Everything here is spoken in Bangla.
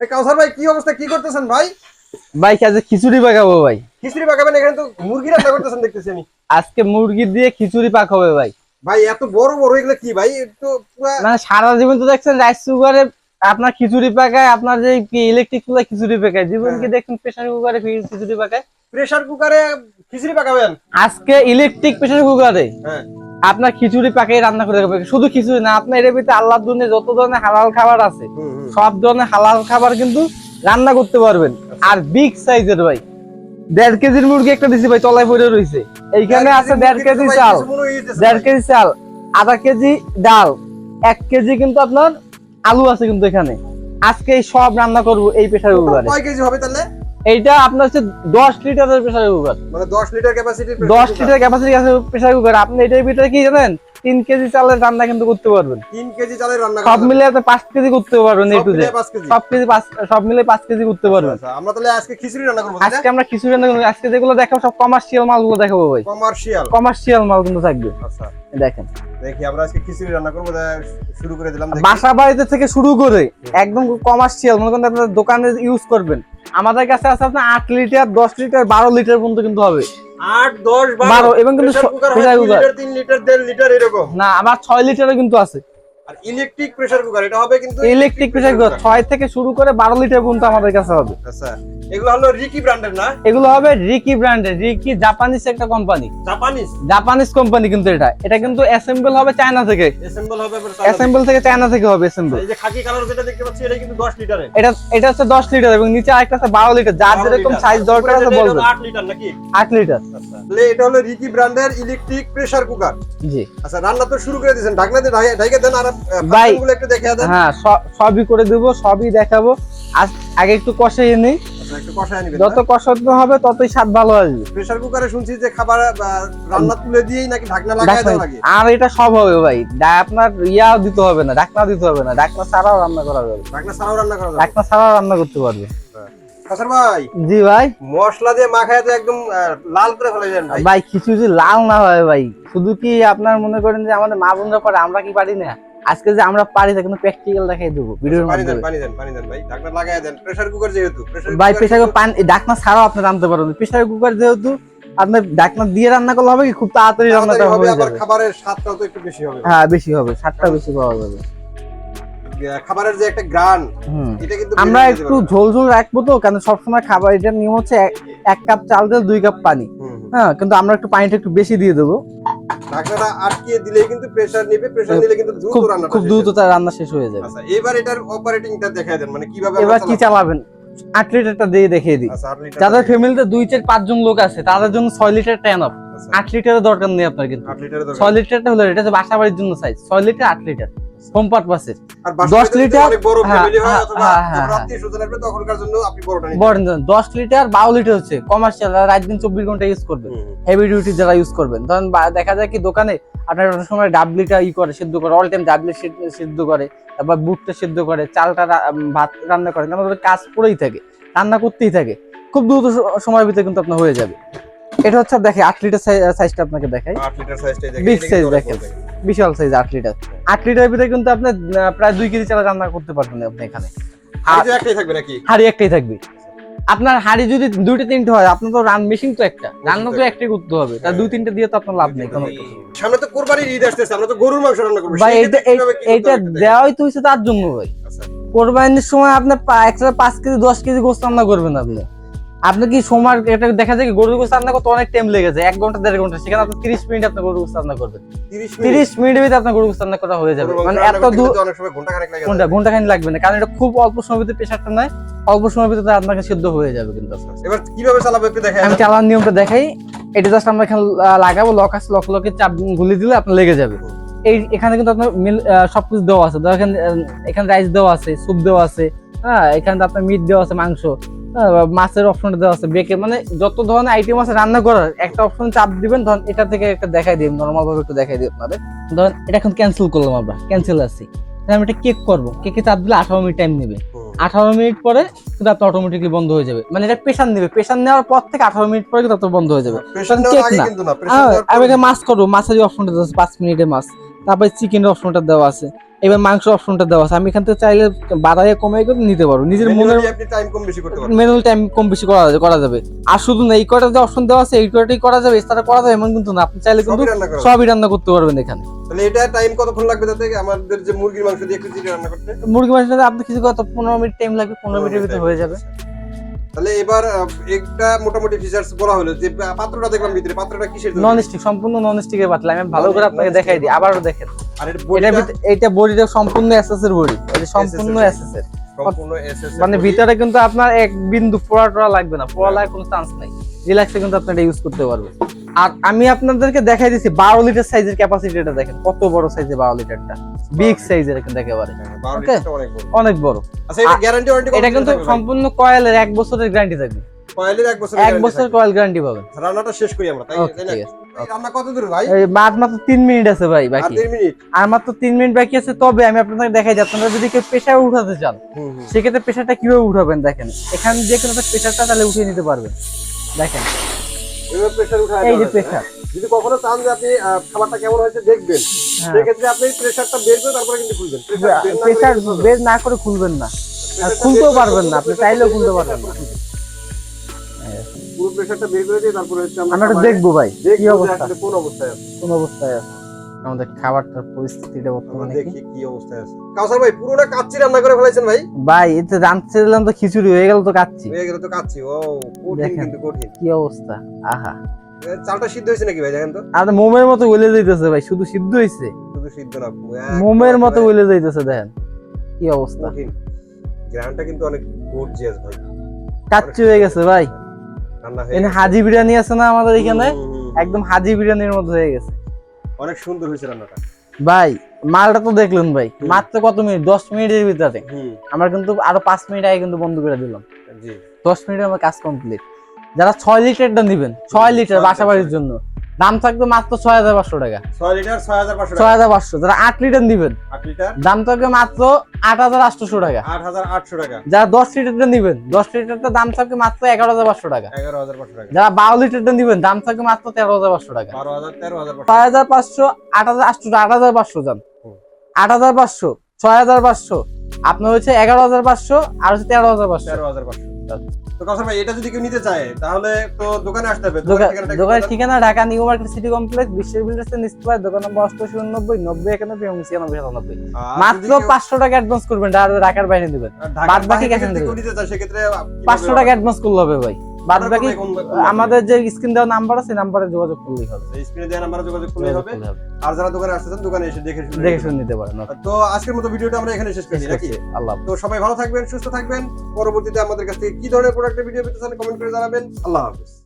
কাউসার ভাই কি অবস্থা? কি করতেছেন ভাই? ভাই কাজে খিচুড়ি পাকাবো ভাই। খিচুড়ি পাকাবেন এখানে তো মুরগি রান্না করতেছেন দেখতেছি আমি। আজকে মুরগি দিয়ে খিচুড়ি পাকাবে ভাই। ভাই এত বড় বড় এগুলো কি ভাই? পুরা মানে সারা জীবন তো দেখছেন রাইস কুকারে আপনার খিচুড়ি পাকায় আপনার যে ইলেকট্রিক চুলা খিচুড়ি পাকায়। জীবন কি দেখছেন প্রেসার কুকারে খিচুড়ি পাকায়? প্রেসার কুকারে খিচুড়ি পাকাবেন? আজকে ইলেকট্রিক প্রেসার কুকারে হ্যাঁ। আপনার খিচুড়ি পাকাই রান্না করে খাবে শুধু খিচুড়ি না আপনার এর ভিতরে আল্লাহর দুনিয়া যত ধরনের হালাল খাবার আছে। সব ধরনের হালাল খাবার কিন্তু রান্না করতে পারবেন। আর বিগ সাইজের ভাই দেড় কেজির মুরগি একটা দিছি ভাই তলায় পড়ে রয়েছে এইখানে আছে দেড় কেজি চাল। দেড় কেজি চাল আধা কেজি ডাল এক কেজি কিন্তু আপনার আলু আছে কিন্তু এখানে। আজকে সব রান্না করব এই প্রেসার কুকারে। কয় কেজি হবে তাহলে? এইটা আপনার হচ্ছে দশ লিটারের প্রেসার কুকার। মানে 10 লিটার ক্যাপাসিটি দশ লিটার ক্যাপাসিটি আছে প্রেসার কুকার। আপনি এটার ভিতরে কি জানেন? তিন কেজি চালের রান্না কিন্তু করতে পারবেন। 3 কেজি চালের রান্না সব মিলে পাঁচ কেজি করতে পারবেন এই সব কেজি। সব কেজি সব মিলে পাঁচ কেজি করতে পারবেন। আচ্ছা, আমরা তাহলে আজকে খিচুড়ি রান্না করব আজকে আমরা কিছু রান্না করব। আজকে যেগুলো দেখাবো সব কমার্শিয়াল মালগুলো দেখাবো ভাই। কমার্শিয়াল কমার্শিয়াল মাল কিন্তু থাকবে। আচ্ছা। দেখেন। দেখি আমরা আজকে খিচুড়ি রান্না করব শুরু করে দিলাম বাসা বাড়িতে থেকে শুরু করে একদম কমার্শিয়াল মনে করেন আপনার দোকানে ইউজ করবেন। আমাদের কাছে আছে আপনার আট লিটার দশ লিটার বারো লিটার পর্যন্ত কিন্তু হবে। 8 10 বারো, এবং কিন্তু প্রেসার স- cooker pressure cooker। 2 litre 3 litre 1.5 litre এরকম না আমার ছয় লিটারও কিন্তু আছে আর ইলেকট্রিক প্রেসার কুকার এটা হবে কিন্তু ইলেকট্রিক প্রেসার কুকার ছয় থেকে শুরু করে বারো লিটার পর্যন্ত আমাদের কাছে হবে। আচ্ছা এগুলো হলো রিকি ব্র্যান্ডের না? এগুলো হবে রিকি ব্র্যান্ডের রিকি জাপানিজ একটা কোম্পানি জাপানিজ জাপানিজ কোম্পানি কিন্তু এটা। এটা কিন্তু অ্যাসেম্বল হবে চায়না থেকে। অ্যাসেম্বল হবে অ্যাসেম্বল থেকে চায়না থেকে হবে অ্যাসেম্বল এই যে খাকি কালার যেটা দেখতে পাচ্ছি এটা কিন্তু 10 লিটারের এটা এটা হচ্ছে দশ লিটার এবং নিচে আরেকটা আছে বারো লিটার যার যেরকম সাইজ দরকার আছে বলবেন। 8 লিটার নাকি? আট লিটার আচ্ছা। তাহলে এটা হলো রিকি ব্র্যান্ডের ইলেকট্রিক প্রেসার কুকার জি। আচ্ছা রান্না তো শুরু করে দিয়েছেন। ঢাকনা দিয়ে ঢাইকে দেন আর ভাই। একটু দেখে দেন। হ্যাঁ সবই করে দেবো সবই দেখাবো। আগে একটু নিই আচ্ছা নিবেন যত কষানো হবে ততই স্বাদ ভালো আসবে। প্রেসার কুকারে শুনছি যে খাবার রান্না তুলে দিয়েই নাকি ঢাকনা লাগায় দেওয়া লাগে? আর এটা সব হবে ভাই। আপনার ইয়া দিতে হবে না ঢাকনা দিতে হবে না। ঢাকনা ছাড়াও রান্না করা যাবে। ঢাকনা ছাড়াও রান্না করা যাবে? ঢাকনা ছাড়াও রান্না করতে পারবে। কাসার ভাই জি ভাই। মশলা দিয়ে মাখায় তো একদম লাল করে ফেলে যান ভাই। ভাই কিছু যদি লাল না হয় ভাই। শুধু কি আপনার মনে করেন যে আমাদের মা বোনরা পারে আমরা কি পারি না? আজকে যে আমরা পারি তা কিন্তু প্র্যাকটিক্যাল দেখাই দেবো ভিডিওর পানি দেন পানি দেন পানি দেন ভাই। ঢাকনা লাগায় দেন। প্রেসার কুকার যেহেতু প্রেসার ভাই প্রেসার কুকার পানি ঢাকনা ছাড়াও আপনি রান্নতে পারবেন। প্রেসার কুকার যেহেতু আপনার ঢাকনা দিয়ে রান্না করলে হবে কি? খুব তাড়াতাড়ি রান্নাটা হবে হয়ে আবার যাবে। খাবারের স্বাদটাও তো একটু বেশি হবে। হ্যাঁ বেশি হবে স্বাদটা বেশি পাওয়া যাবে। খাবারের যে একটা গ্রান এটা কিন্তু আমরা একটু। ঝোল ঝোল রাখব তো কারণ সবসময় খাবার এটার নিয়ম হচ্ছে এক- কাপ চাল তেল দুই কাপ পানি। হ্যাঁ কিন্তু আমরা একটু পানিটা একটু বেশি দিয়ে দেবো। ঢাকনাটা আটকিয়ে দিলেই কিন্তু প্রেসার নেবে প্রেসার দিলে কিন্তু দ্রুত রান্না খুব দ্রুত তার রান্না শেষ হয়ে যাবে। আচ্ছা এবার এটার অপারেটিংটা দেখায় দেন মানে কীভাবে এবার কি চালাবেন? আট লিটারটা দিয়ে দেখিয়ে দিই। আচ্ছা, যাদের। ফ্যামিলিতে দুই চার পাঁচজন লোক আছে তাদের জন্য ছয় লিটার টেন অফ আট লিটারের দরকার নেই আপনার কিন্তু। ছয় লিটারটা হলো এটা হচ্ছে বাসা বাড়ির জন্য সাইজ ছয় লিটার আট লিটার হোম পারপাসের আর বাসায় দশ যদি লিটার, দশ লিটার বারো লিটার হচ্ছে কমার্শিয়াল রাত দিন চব্বিশ ঘণ্টা ইউজ করবেন। হেভি ডিউটি যারা ইউজ করবেন। বা- দেখা যায় কি দোকানে আপনার অনেক সময় ডাবলিটা ই করে সিদ্ধ করে অল টাইম ডাবলি সিদ্ধ করে তারপর বুটটা সিদ্ধ করে চালটা ভাত রান্না করে কারণ কাজ পড়েই থাকে রান্না করতেই থাকে। খুব দ্রুত সময়ের ভিতরে কিন্তু আপনার হয়ে যাবে। এটা হচ্ছে দেখে আট লিটার সাইজটা আপনাকে দেখাই। আট লিটার সাইজটাই দেখেন, এটা size দেখেন। বিশাল সাইজ আট লিটার আট লিটারের ভিতরে কিন্তু আপনি প্রায় দুই কেজি চাল রান্না করতে পারবেন আপনি এখানে। এটা একটাই থাকবে নাকি? হাড়ি একটাই থাকবে। আপনার হাড়ি যদি দুইটা তিনটে হয় আপনার তো রান মেশিন তো একটা। রান্না তো একটাই করতে হবে। তার দুই তিনটে দিয়ে তো আপনার লাভ নেই কোনো সামনে তো কোরবানির ঈদ আসতেছে আমরা তো গরুর মাংস রান্না করব। ভাই একটু দেখেন। দেওয়াই তো হয়েছে তার জন্য ভাই। আচ্ছা, কোরবানির সময় আপনি পা- একসাথে পাঁচ কেজি দশ কেজি গোস্ত রান্না করবেন আপনি। আপনি কি সময় এটা দেখা যায় গরুর গোস্ত রান্না করতে অনেক টাইম লেগে যায়? এক ঘণ্টা দেড় ঘণ্টা। সেখানে আপনি তিরিশ মিনিট আপনি গরুর গোস্ত রান্না করবেন। 30 মিনিট? তিরিশ মিনিটের ভিতরে আপনার গরুর গোস্ত রান্না করা হয়ে যাবে। মানে এত দূর সময় ঘণ্টা ঘণ্টা খানি লাগবে না। কারণ এটা খুব অল্প সময়ের ভিতরে প্রেশারটা নয়। অল্প সময়ের ভিতরে আপনাকে সিদ্ধ হয়ে যাবে কিন্তু এবার কীভাবে চালাবো একটু দেখেন আমি চালানোর নিয়মটা দেখাই। এটা জাস্ট আমরা এখানে লাগাবো লক আছে লক লকে চাপ গুলি দিলে আপনার লেগে যাবে। এই এখানে কিন্তু আপনার মিল সবকিছু দেওয়া আছে। ধর এখানে এখানে রাইস দেওয়া আছে স্যুপ দেওয়া আছে। হ্যাঁ এখানে আপনার মিট দেওয়া আছে মাংস। মাছের অপশনটা দেওয়া আছে। বেকে মানে যত ধরনের আইটেম আছে রান্না করার একটা অপশন চাপ দিবেন ধরুন এটা থেকে একটা দেখাই দিই নর্মাল ভাবে একটু দেখাই দিই আপনাদের। ধরুন এটা এখন ক্যান্সেল করলাম আমরা ক্যান্সেল আছে। আমি এটা কেক করব। কেকে চাপ দিলে আঠারো মিনিট টাইম নেবে। আঠারো মিনিট পরে কিন্তু আপনার অটোমেটিকলি বন্ধ হয়ে যাবে। মানে এটা প্রেশার নেবে। প্রেশার নেওয়ার পর থেকে আঠারো মিনিট পরে কিন্তু আপনার বন্ধ হয়ে যাবে। কেক না। হ্যাঁ, আমি এটা মাছ করব মাছের অপশনটা পাঁচ মিনিটের মাছ। তারপরে চিকেনের অপশনটা দেওয়া আছে। এবার মাংস অপশনটা দেওয়া আছে। আমি এখান থেকে চাইলে বাড়াইয়ে কমাই করে নিতে পারব। নিজের মনের আপনি টাইম কম বেশি করতে পারবেন। ম্যানুয়াল টাইম কম বেশি করা করা যাবে। আর শুধু না এই কয়টা যে অপশন দেওয়া আছে এই কয়টাই করা যাবে এছাড়া করা যাবে এমন কিন্তু না। আপনি চাইলে কিন্তু সবই রান্না যাবে। করতে পারবেন এখানে। তাহলে এটা টাইম কতক্ষণ লাগবে তাতে আমাদের যে মুরগির মাংস দিয়ে খিচুড়ি রান্না করতে। মুরগি মাংসটা আপনি কিছু কত পনেরো মিনিট টাইম লাগবে পনেরো মিনিটের ভিতরে হয়ে যাবে। তাহলে এবার একটা মোটামুটি ফিচার্স বলা হলো যে পাত্রটা দেখলাম ভিতরে পাত্রটা কিসের ননস্টিক নন স্টিক সম্পূর্ণ নন স্টিকের পাতলা আমি ভালো করে আপনাকে দেখাই দিই আবারও দেখেন। আর এটা বডিটা সম্পূর্ণ এসএস এর বডি। এটা সম্পূর্ণ এসএস এর। সম্পূর্ণ এর মানে ভিতরে কিন্তু আপনার এক বিন্দু পোড়া টোড়া লাগবে না পোড়া লাগার কোনো চান্স নাই। রিল্যাক্সে কিন্তু আপনি এটা ইউজ করতে পারবেন। আর আমি আপনাদেরকে দেখাই দিচ্ছি বারো লিটার সাইজের ক্যাপাসিটিটা দেখেন কত বড় সাইজের বারো লিটারটা বিগ সাইজের এখানে একেবারে। হ্যাঁ, অনেক বড়। আচ্ছা এটা কিন্তু সম্পূর্ণ কয়েলের এক বছরের গ্যারান্টি থাকবে। কয়েলের এক বছর এক বছর কয়েল গ্যারান্টি পাবেন। রান্নাটা শেষ করি আমরা তাই না? রান্না কত দূর ভাই? এই মাত্র মাত্র মিনিট আছে ভাই বাকি। দেড় মিনিট? আর মাত্র তিন মিনিট বাকি আছে তবে আমি আপনাদের দেখাই যাচ্ছি আপনারা যদি কেউ প্রেশার উঠাতে চান হুম হুম। সেক্ষেত্রে প্রেশারটা কীভাবে উঠাবেন দেখেন। এখানে যে কোনো প্রেশারটা তাহলে উঠিয়ে নিতে পারবেন। দেখেন। এই যে হ্যাঁ? যদি কখনো চান যে আপনি খাবারটা কেমন হয়েছে দেখবেন। হ্যাঁ। সেক্ষেত্রে আপনি প্রেসারটা বের করে তারপরে কিন্তু খুলবেন। প্রেশার বের না করে খুলবেন না। খুলতেও পারবেন না আপনি চাইলেও খুলতে পারবেন না। পুরো প্রেসারটা বের করে দিয়ে তারপরে হচ্ছে আমরা দেখব ভাই কি অবস্থা? কোন অবস্থায় আছে। কোন অবস্থায় আছে? আমাদের খাবারটার পরিস্থিতিটা বর্তমানে কি? দেখি কি অবস্থায় আছে। কাউসার ভাই পুরোটা কাচ্চি রান্না করে ফেলাইছেন ভাই? ভাই এতে রাঁধতে দিলাম তো খিচুড়ি হয়ে গেল তো কাচ্ছি হয়ে গেল তো কাচ্চি ও কঠিন কিন্তু কঠিন। কি অবস্থা আহা। চালটা সিদ্ধ হয়েছে নাকি ভাই দেখেন তো? আর মোমের মতো গলে যাইতেছে ভাই শুধু সিদ্ধ হইছে শুধু সিদ্ধ না মোমের মতো গলে যাইতেছে দেখেন। কি অবস্থা। কঠিন। গ্রানটা কিন্তু অনেক গর্জিয়াস ভাই। কাচ্চি হয়ে গেছে ভাই। হাজি বিরিয়ানি আছে না আমাদের এখানে। একদম হাজি বিরিয়ানির মতো হয়ে গেছে। অনেক সুন্দর হয়েছে রান্নাটা। ভাই মালটা তো দেখলেন ভাই মাত্র কত মিনিট? দশ মিনিটের ভিতরে। আমরা কিন্তু আরও পাঁচ মিনিট আগে কিন্তু বন্ধ করে দিলাম। দশ মিনিটে আমার কাজ কমপ্লিট যারা ছয় লিটারটা নিবেন ছয় লিটার বাসা বাড়ির জন্য। দাম থাকবে মাত্র ছয় হাজার পাঁচশো টাকা। ছয় লিটার ছয় হাজার পাঁচশো ছয় হাজার পাঁচশো যারা আট লিটার নিবেন আট লিটার? দাম থাকবে মাত্র আট হাজার আটশোশো টাকা। আট হাজার আটশো টাকা। যারা দশ লিটারটা নিবেন দশ লিটারটা দাম থাকবে মাত্র এগারো হাজার পাঁচশো টাকা। এগারো হাজার পাঁচশো টাকা। যারা বারো লিটারটা নিবেন দাম থাকবে মাত্র তেরো হাজার পাঁচশো টাকা। বারো হাজার তেরো হাজার পাঁচশো ছয় হাজার পাঁচশো আট হাজার আটশো আট হাজার পাঁচশো যান। আট হাজার পাঁচশো ছয় হাজার পাঁচশো আপনার হচ্ছে এগারো হাজার পাঁচশো আর হচ্ছে তেরো হাজার পাঁচশো। তেরো হাজার পাঁচশো। তো ভাই এটা যদি কেউ নিতে চায় তাহলে তো দোকানে আসতে হবে। দোকানের ঠিকানা Dhaka new market city complex বিশ্বের বিল্ডার্স নিশ্চয় দোকান নম্বর অষ্টশো উননব্বই নব্বই একানব্বই এবং ছিয়ানব্বই সাতানব্বই। মাত্র পাঁচশো টাকা অ্যাডভান্স করবেন আর ঢাকার বাইরে দিবেন বাদ বাকি চায় সেক্ষেত্রে পাঁচশো টাকা অ্যাডভান্স করলে হবে ভাই। বাদ বাকি? আমাদের যে স্ক্রিন দেওয়া নাম্বার আছে নাম্বারে যোগাযোগ করলেই হবে। স্ক্রিনে দেওয়া নাম্বারে যোগাযোগ করলেই হবে। আর যারা দোকানে আসতেছেন দোকানে এসে দেখে শুনে দেখে শুনে নিতে পারেন। তো আজকের মতো ভিডিওটা আমরা এখানে শেষ করি নাকি? আল্লাহ তো সবাই ভালো থাকবেন সুস্থ থাকবেন। পরবর্তীতে আমাদের কাছ থেকে কি ধরনের প্রোডাক্টের ভিডিও পেতে চান কমেন্ট করে জানাবেন। আল্লাহ হাফিজ।